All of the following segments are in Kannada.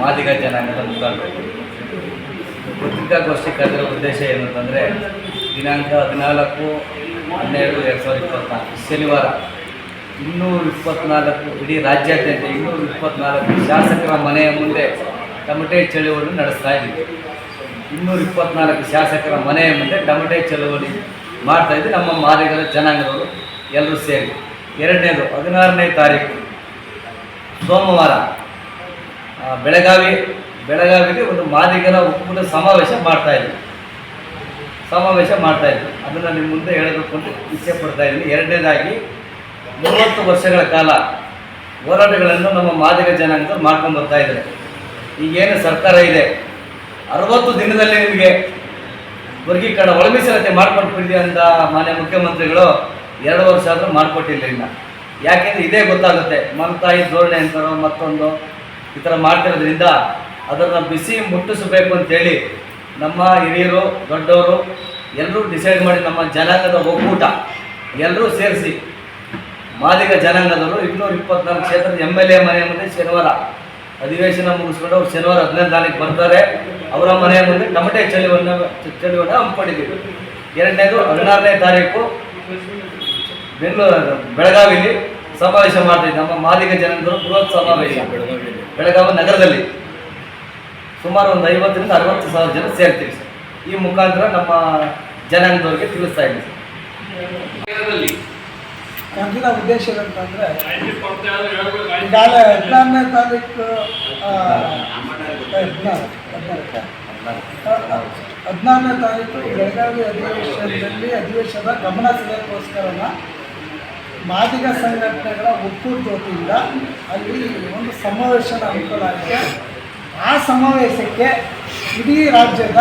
ಮಾದಿಗ ಜನಾಂಗದ ಮುಖಾಂತರ ಪತ್ರಿಕಾಗೋಷ್ಠಿ ಕರೆದಿರೋ ಉದ್ದೇಶ ಏನು ಅಂತಂದರೆ, ದಿನಾಂಕ ಹದಿನಾಲ್ಕು ಹನ್ನೆರಡು ಎರಡು ಸಾವಿರದ ಇಪ್ಪತ್ತ್ನಾಲ್ಕು ಶನಿವಾರ ಇನ್ನೂರ ಇಪ್ಪತ್ತ್ನಾಲ್ಕು ಇಡೀ ರಾಜ್ಯಾದ್ಯಂತ ಇನ್ನೂರ ಇಪ್ಪತ್ತ್ನಾಲ್ಕು ಶಾಸಕರ ಮನೆಯ ಮುಂದೆ ಟಮಟೆ ಚಳುವಳಿ ನಡೆಸ್ತಾ ಇದ್ದೀವಿ. ಇನ್ನೂರ ಇಪ್ಪತ್ನಾಲ್ಕು ಶಾಸಕರ ಮನೆಯ ಮುಂದೆ ಟಮಟೆ ಚಳುವಳಿ ಮಾಡ್ತಾ ಇದ್ದು ನಮ್ಮ ಮಾದಿಗರ ಜನಾಂಗದವರು ಎಲ್ಲರೂ ಸೇರಿ. ಎರಡನೇದು, ಹದಿನಾರನೇ ತಾರೀಕು, ಸೋಮವಾರ ಬೆಳಗಾವಿ ಬೆಳಗಾವಿಗೆ ಒಂದು ಮಾದಿಗರ ಒಕ್ಕೂಟ ಸಮಾವೇಶ ಮಾಡ್ತಾ ಇದ್ವಿ ಸಮಾವೇಶ ಮಾಡ್ತಾ ಇದ್ವಿ ಅದನ್ನು ನಿಮ್ಮ ಮುಂದೆ ಹೇಳಬೇಕು ಅಂತ ಇಚ್ಛೆ ಪಡ್ತಾ ಇದ್ದೀನಿ. ಎರಡನೇದಾಗಿ, ಮೂವತ್ತು ವರ್ಷಗಳ ಕಾಲ ಹೋರಾಟಗಳನ್ನು ನಮ್ಮ ಮಾದಿಗ ಜನಾಂಗ ಮಾಡ್ಕೊಂಡು ಬರ್ತಾ ಇದ್ದಾರೆ. ಈಗೇನು ಸರ್ಕಾರ ಇದೆ. ಅರವತ್ತು ದಿನದಲ್ಲಿ ನಿಮಗೆ ವರ್ಗೀಕರಣ, ಒಳಮೀಸಲಾತಿ ಮಾಡ್ಕೊಟ್ಬಿಡಿ ಅಂತ ಮಾನ್ಯ ಮುಖ್ಯಮಂತ್ರಿಗಳು ಎರಡು ವರ್ಷ ಆದರೂ ಮಾಡಿಕೊಟ್ಟಿಲ್ಲ ಇನ್ನು ಯಾಕೆಂದರೆ ಇದೇ ಗೊತ್ತಾಗುತ್ತೆ. ಮಮತಾಯಿ ಧೋರಣೆ ಅಂತಾರೋ ಮತ್ತೊಂದು ಈ ಥರ ಮಾಡ್ತಿರೋದ್ರಿಂದ ಅದನ್ನು ಬಿಸಿ ಮುಟ್ಟಿಸಬೇಕು ಅಂತೇಳಿ ನಮ್ಮ ಹಿರಿಯರು, ದೊಡ್ಡವರು ಎಲ್ಲರೂ ಡಿಸೈಡ್ ಮಾಡಿ ನಮ್ಮ ಜನಾಂಗದ ಒಕ್ಕೂಟ ಎಲ್ಲರೂ ಸೇರಿಸಿ ಮಾದಿಗ ಜನಾಂಗದವರು ಇನ್ನೂರ ಇಪ್ಪತ್ನಾಲ್ಕು ಕ್ಷೇತ್ರದ ಎಂ ಎಲ್ ಎ ಮನೆ ಮುಂದೆ ಶನಿವಾರ ಅಧಿವೇಶನ ಮುಗಿಸ್ಕೊಂಡು ಅವ್ರು ಶನಿವಾರ ಹದಿನೈದು ತಾರೀಕು ಬರ್ತಾರೆ. ಅವರ ಮನೆಯ ಮುಂದೆ ಟಮಟೆ ಚಳಿವನ್ನು ಚಳಿವನ್ನು ಹಮ್ಮಿಕೊಂಡಿದ್ದೀವಿ ಎರಡನೇದು ಹದಿನಾರನೇ ತಾರೀಕು ಬೆಂಗಳೂರು, ಬೆಳಗಾವಿಲಿ ಸಮಾವೇಶ ಮಾಡಿದ್ವಿ ನಮ್ಮ ಮಾದಿಗ ಜನರು ಬೃಹತ್ ಸಮಾವೇಶ. ಬೆಳಗಾವಿ ನಗರದಲ್ಲಿ ಸುಮಾರು ಒಂದು ಐವತ್ತರಿಂದ ಅರವತ್ತು ಸಾವಿರ ಜನ ಸೇರ್ತೀವಿ ಸರ್. ಈ ಮುಖಾಂತರ ನಮ್ಮ ಜನಾಂಗದವ್ರಿಗೆ ತಿಳಿಸ್ತಾ ಇದ್ದೀವಿ ಸರ್. ಕರೆದಿನ ಉದ್ದೇಶ ಏನಂತಂದರೆ ಈಗಾಗಲೇ ಹದಿನಾರನೇ ತಾರೀಕು ಹದಿನಾರು. ಹದಿನಾರನೇ ತಾರೀಕು ಬೆಳಗಾವಿ ಅಧಿವೇಶನದಲ್ಲಿ ಅಧಿವೇಶನ ಗಮನ ಸೆಳೆಯೋಕ್ಕೋಸ್ಕರನ ಮಾದಿಗ ಸಂಘಟನೆಗಳ ಒಕ್ಕೂಟ ವತಿಯಿಂದ ಅಲ್ಲಿ ಒಂದು ಸಮಾವೇಶನ ಹಮ್ಮಿಕೊಳ್ಳಲಾಗಿದೆ. ಆ ಸಮಾವೇಶಕ್ಕೆ ಇಡೀ ರಾಜ್ಯದ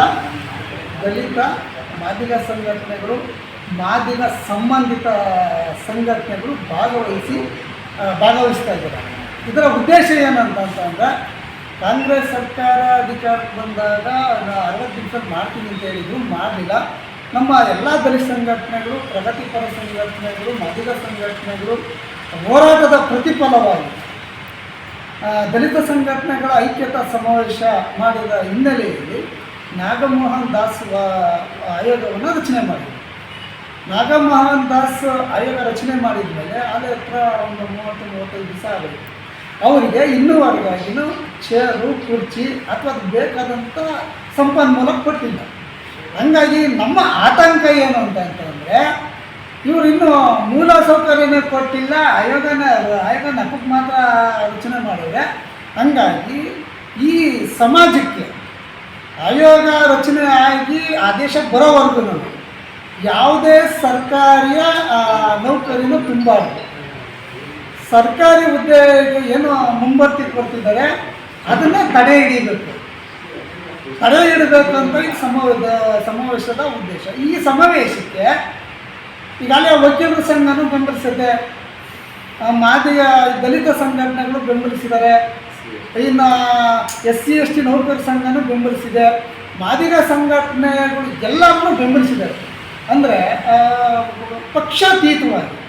ದಲಿತ ಮಾದಿಗ ಸಂಘಟನೆಗಳು, ಮಾದಿಗ ಸಂಬಂಧಿತ ಸಂಘಟನೆಗಳು ಭಾಗವಹಿಸಿ ಭಾಗವಹಿಸ್ತಾ ಇದ್ದಾರೆ. ಇದರ ಉದ್ದೇಶ ಏನಂತಂತಂದರೆ, ಕಾಂಗ್ರೆಸ್ ಸರ್ಕಾರ ಅಧಿಕಾರಕ್ಕೆ ಬಂದಾಗ ಅರವತ್ತು ದಿವಸ ಮಾಡ್ತೀನಿ ಅಂತ ಹೇಳಿದ್ರು, ಮಾಡಲಿಲ್ಲ. ನಮ್ಮ ಎಲ್ಲ ದಲಿತ ಸಂಘಟನೆಗಳು, ಪ್ರಗತಿಪರ ಸಂಘಟನೆಗಳು ಮಧ್ಯದ ಸಂಘಟನೆಗಳು ಹೋರಾಟದ ಪ್ರತಿಫಲವಾಗಿ ದಲಿತ ಸಂಘಟನೆಗಳ ಐಕ್ಯತಾ ಸಮಾವೇಶ ಮಾಡಿದ ಹಿನ್ನೆಲೆಯಲ್ಲಿ ನಾಗಮೋಹನ್ ದಾಸ್ ಆಯೋಗವನ್ನು ರಚನೆ ಮಾಡಿದರು. ನಾಗಮೋಹನ್ ದಾಸ್ ಆಯೋಗ ರಚನೆ ಮಾಡಿದ ಮೇಲೆ ಅದೇ ಹತ್ರ ಒಂದು ಮೂವತ್ತು, ಮೂವತ್ತೈದು ದಿವಸ ಆಗಬೇಕು ಅವರಿಗೆ ಇನ್ನೂವರೆಗಾಗಿನೂ ಚೇರು, ಕುರ್ಚಿ ಅಥವಾ ಬೇಕಾದಂಥ ಸಂಪನ್ಮೂಲ ಕೊಟ್ಟಿಲ್ಲ. ಹಂಗಾಗಿ ನಮ್ಮ ಆತಂಕ ಏನು ಅಂತ ಅಂತಂದರೆ, ಇವರು ಇನ್ನೂ ಮೂಲ ಸೌಕರ್ಯನೇ ಕೊಟ್ಟಿಲ್ಲ, ಆಯೋಗನ ಆಯೋಗ ನಕ್ಕಕ್ಕೆ ಮಾತ್ರ ರಚನೆ ಮಾಡಿದರೆ, ಹಂಗಾಗಿ ಈ ಸಮಾಜಕ್ಕೆ ಆಯೋಗ ರಚನೆ ಆಗಿ ಆದೇಶ ಬರೋವರೆಗೂ ಯಾವುದೇ ಸರ್ಕಾರಿಯ ನೌಕರಿನೂ ತುಂಬಾರ್ದು ಸರ್ಕಾರಿ ಹುದ್ದೆಗೆ ಏನು ಮುಂಬರ್ತಿ ಕೊಡ್ತಿದ್ದಾರೆ, ಅದನ್ನು ತಡೆ ಹಿಡಿಬೇಕು ತಡೆ ಹಿಡಬೇಕು ಅಂತ ಈ ಸಮಾವೇಶ ಸಮಾವೇಶದ ಉದ್ದೇಶ. ಈ ಸಮಾವೇಶಕ್ಕೆ ಈಗಾಗಲೇ ವಕೀಲರ ಸಂಘನೂ ಬೆಂಬಲಿಸಿದೆ. ಆ, ಮಾದಿಗ ದಲಿತ ಸಂಘಟನೆಗಳು ಬೆಂಬಲಿಸಿದ್ದಾರೆ. ಇನ್ನು ಎಸ್ ಸಿ ಎಸ್ ಟಿ ನೌಕರ ಸಂಘನೂ ಬೆಂಬಲಿಸಿದೆ. ಮಾದಿಗ ಸಂಘಟನೆಗಳು ಎಲ್ಲವನ್ನು ಬೆಂಬಲಿಸಿದ್ದಾರೆ. ಅಂದರೆ ಪಕ್ಷಾತೀತವಾಗಿ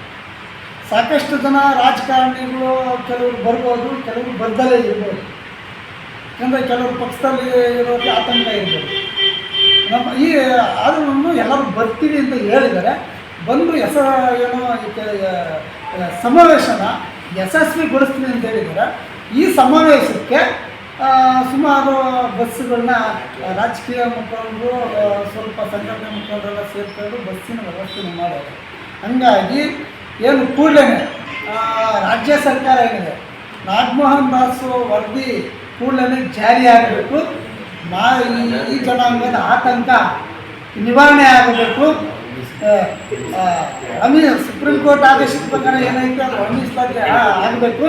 ಸಾಕಷ್ಟು ಜನ ರಾಜಕಾರಣಿಗಳು ಕೆಲವರು ಬರ್ಬೋದು ಕೆಲವರು ಬರ್ದಲೇ ಇರ್ಬೋದು. ಯಾಕಂದರೆ ಕೆಲವರು ಪಕ್ಷದಲ್ಲಿ ಇರೋರಿಗೆ ಆತಂಕ ಇರ್ಬೋದು ನಮ್ಮ ಈ ಆದ್ರೂ ಎಲ್ಲರೂ ಬರ್ತೀವಿ ಅಂತ ಹೇಳಿದ್ದಾರೆ ಬಂದು ಎಸ ಏನೋ ಸಮಾವೇಶನ ಯಶಸ್ವಿಗೊಳಿಸ್ತೀನಿ ಅಂತ ಹೇಳಿದರೆ, ಈ ಸಮಾವೇಶಕ್ಕೆ ಸುಮಾರು ಬಸ್ಸುಗಳನ್ನ ರಾಜಕೀಯ ಮುಖಂಡರು ಸ್ವಲ್ಪ ಸಂಘಟನೆ ಮುಖಂಡರೆಲ್ಲ ಸೇರ್ಕೊಂಡು ಬಸ್ಸಿನ ವ್ಯವಸ್ಥೆ ಮಾಡೋದು ಹಂಗಾಗಿ ಏನು ಕೂಡಲೇ ರಾಜ್ಯ ಸರ್ಕಾರ ಏನಿದೆ ರಾಜ್ಮೋಹನ್ ದಾಸು ವರದಿ ಕೂಡಲೇ ಜಾರಿಯಾಗಬೇಕು ಮಾ ಈ- ಜನಾಂಗದ ಆತಂಕ ನಿವಾರಣೆ ಆಗಬೇಕು. ಅಮಿ ಸುಪ್ರೀಂ ಕೋರ್ಟ್ ಆದೇಶದ ಪ್ರಕಾರ ಏನೈತೆ ಅದು ಅಮೀಸಲಾತಿ ಆಗಬೇಕು.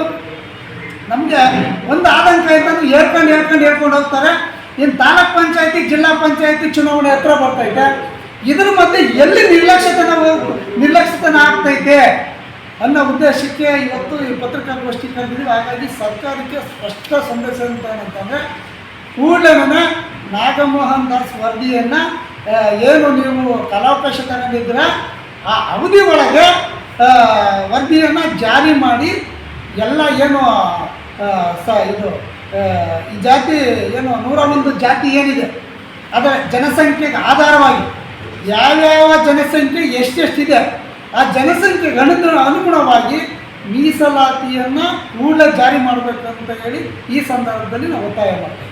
ನಮಗೆ ಒಂದು ಆತಂಕ ಆಯ್ತು ಹೇಳ್ಕೊಂಡು ಹೇಳ್ಕೊಂಡು ಹೇಳ್ಕೊಂಡು ಹೋಗ್ತಾರೆ. ಇನ್ನು ತಾಲೂಕ್ ಪಂಚಾಯತಿ, ಜಿಲ್ಲಾ ಪಂಚಾಯತಿ ಚುನಾವಣೆ ಹತ್ರ ಬರ್ತೈತೆ ಇದ್ರ ಮಧ್ಯೆ ಎಲ್ಲಿ ನಿರ್ಲಕ್ಷ್ಯತನ ನಿರ್ಲಕ್ಷ್ಯತನ ಆಗ್ತೈತೆ? ಅನ್ನೋ ಉದ್ದೇಶಕ್ಕೆ ಇವತ್ತು ಈ ಪತ್ರಿಕಾಗೋಷ್ಠಿ ಕರೆದಿದ್ದೀವಿ. ಹಾಗಾಗಿ ಸರ್ಕಾರಕ್ಕೆ ಸ್ಪಷ್ಟ ಸಂದೇಶ ಅಂತ ಏನಂತಂದರೆ, ಕೂಡಲೇ ನಾಗಮೋಹನ್ ದಾಸ್ ವರದಿಯನ್ನು ಏನು ನೀವು ಕಲಾವಕಾಶ ತಗೊಂಡಿದ್ರ ಆ ಅವಧಿ ಒಳಗೆ ವರದಿಯನ್ನು ಜಾರಿ ಮಾಡಿ, ಎಲ್ಲ ಏನು ಸ, ಇದು ಈ ಜಾತಿ ಏನು ನೂರ ಒಂದು ಜಾತಿ ಏನಿದೆ, ಅದರ ಜನಸಂಖ್ಯೆಗೆ ಆಧಾರವಾಗಿ, ಯಾವ್ಯಾವ ಜನಸಂಖ್ಯೆ ಎಷ್ಟೆಷ್ಟಿದೆ ಆ ಜನಸಂಖ್ಯೆ ಅನು ಅನುಗುಣವಾಗಿ ಮೀಸಲಾತಿಯನ್ನು ಕೂಡ ಜಾರಿ ಮಾಡಬೇಕಂತ ಹೇಳಿ ಈ ಸಂದರ್ಭದಲ್ಲಿ ನಾವು ಒತ್ತಾಯ ಮಾಡ್ತೇವೆ.